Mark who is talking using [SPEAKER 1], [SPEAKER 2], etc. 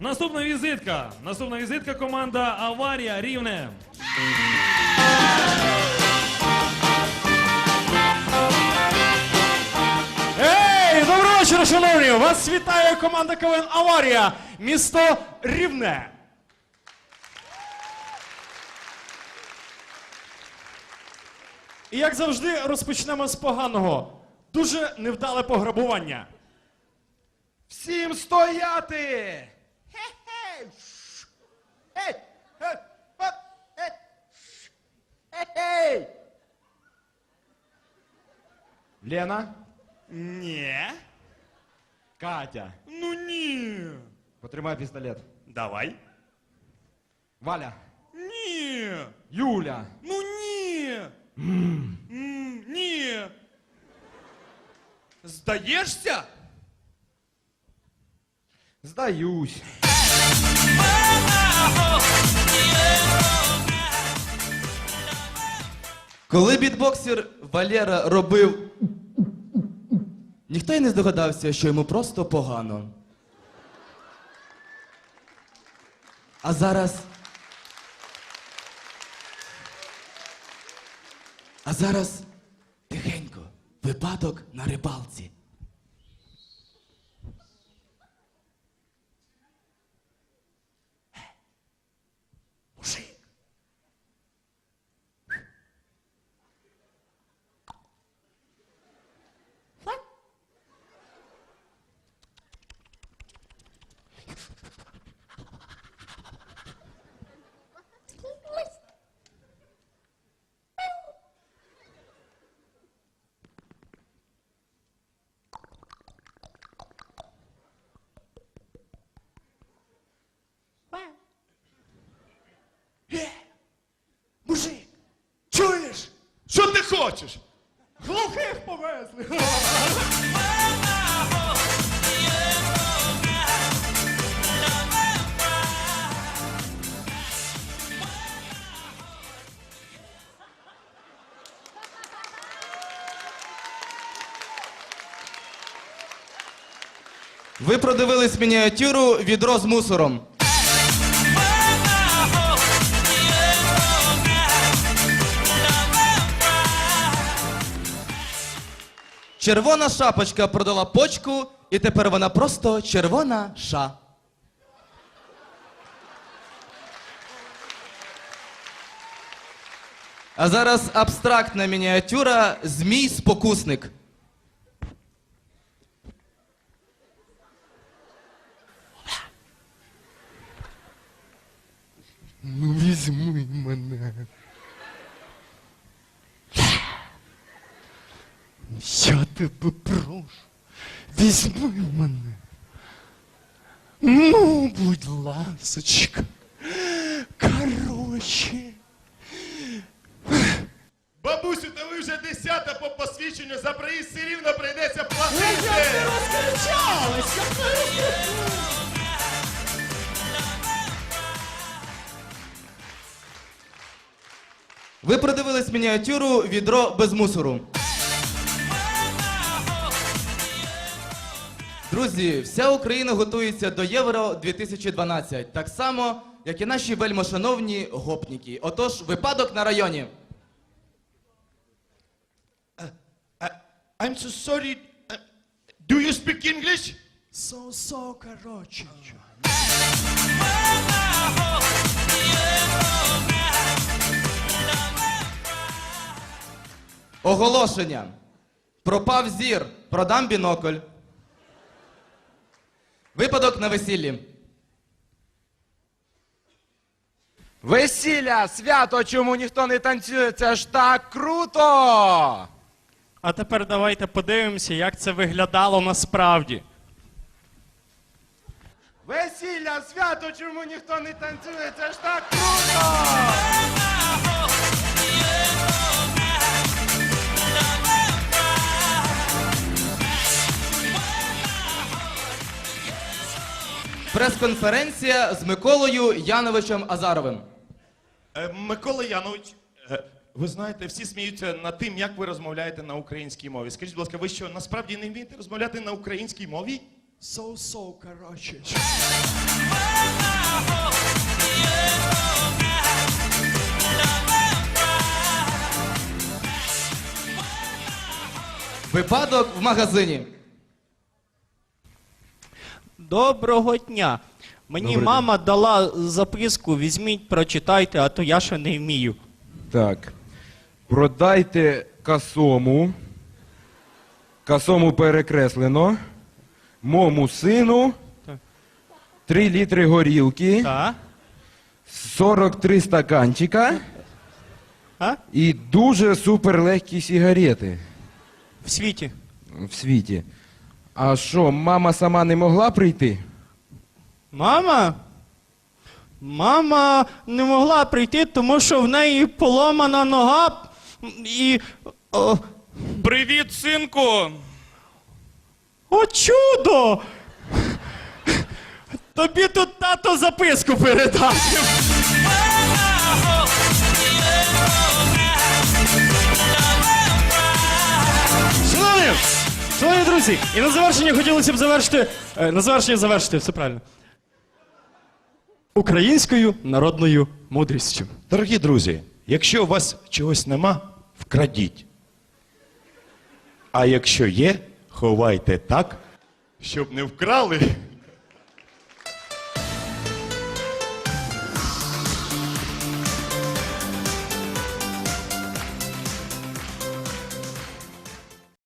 [SPEAKER 1] Наступна візитка. Наступна візитка команда Аварія Рівне.
[SPEAKER 2] Ей, доброго вечора, шановні! Вас вітає команда КВН Аварія, місто Рівне. І як завжди, розпочнемо з поганого. Дуже невдале пограбування.
[SPEAKER 3] Всім стояти! Лена?
[SPEAKER 2] Ні.
[SPEAKER 3] Катя?
[SPEAKER 2] Ну ні.
[SPEAKER 3] Потримай пістолет.
[SPEAKER 2] Давай.
[SPEAKER 3] Валя?
[SPEAKER 2] Ні.
[SPEAKER 3] Юля?
[SPEAKER 2] Ну ні. М, Ні. Здаєшся?
[SPEAKER 3] Здаюсь.
[SPEAKER 4] Коли бітбоксер Валера робив. Ніхто й не здогадався, що йому просто погано. А зараз. А зараз тихенько. Випадок на рибалці.
[SPEAKER 3] Хочеш?
[SPEAKER 2] Глухих повезли.
[SPEAKER 4] Ви продивились мініатюру відро з мусором. Червона шапочка продала почку, і тепер вона просто червона ша. А зараз абстрактна мініатюра Змій спокусник.
[SPEAKER 5] Ну візьми мене. Я тебе прошу. Візьми мене. Ну, будь ласочка. Короче.
[SPEAKER 3] Бабусю, та ви вже десята по посвідченню, за проїзд все рівно прийдеться платити!
[SPEAKER 4] Ви продивились мініатюру відро без мусору. Друзі, вся Україна готується до Євро 2012, так само, як і наші вельмошановні гопніки. Отож, випадок на районі.
[SPEAKER 3] I'm so sorry. Uh, Do you speak English?
[SPEAKER 5] Со-со, короче.
[SPEAKER 4] Оголошення. Пропав зір, продам бінокль. Випадок на весіллі.
[SPEAKER 3] Весілля, свято, чому ніхто не танцює, це ж так круто!
[SPEAKER 2] А тепер давайте подивимося, як це виглядало насправді.
[SPEAKER 3] Весілля, свято, чому ніхто не танцює, це ж так круто!
[SPEAKER 4] Прес-конференція з Миколою Яновичем Азаровим.
[SPEAKER 3] Е, Микола Янович, е, ви знаєте, всі сміються над тим, як ви розмовляєте на українській мові. Скажіть, будь ласка, ви що насправді не вмієте розмовляти на українській мові?
[SPEAKER 5] So-so,
[SPEAKER 3] коротше.
[SPEAKER 4] Випадок в магазині.
[SPEAKER 6] Доброго дня. Мені мама дала записку, візьміть, прочитайте, а то я ще не вмію.
[SPEAKER 7] Так. Продайте касому. Касому перекреслено. Мому сину. 3 літри горілки.
[SPEAKER 6] Так?
[SPEAKER 7] 43 стаканчика.
[SPEAKER 6] А?
[SPEAKER 7] І дуже суперлегкі сигарети
[SPEAKER 6] В світі.
[SPEAKER 7] в світі. А що, мама сама не могла прийти?
[SPEAKER 6] Мама? Мама не могла прийти, тому що в неї поломана нога і. О,
[SPEAKER 1] Привіт, синку!
[SPEAKER 2] О, чудо! Тобі тут тато записку передав. шановні друзі, і на завершення хотілося б завершити. е, На завершення завершити, все правильно. Українською народною мудрістю.
[SPEAKER 3] Дорогі друзі, якщо у вас чогось нема, вкрадіть. А якщо є, ховайте так, щоб не вкрали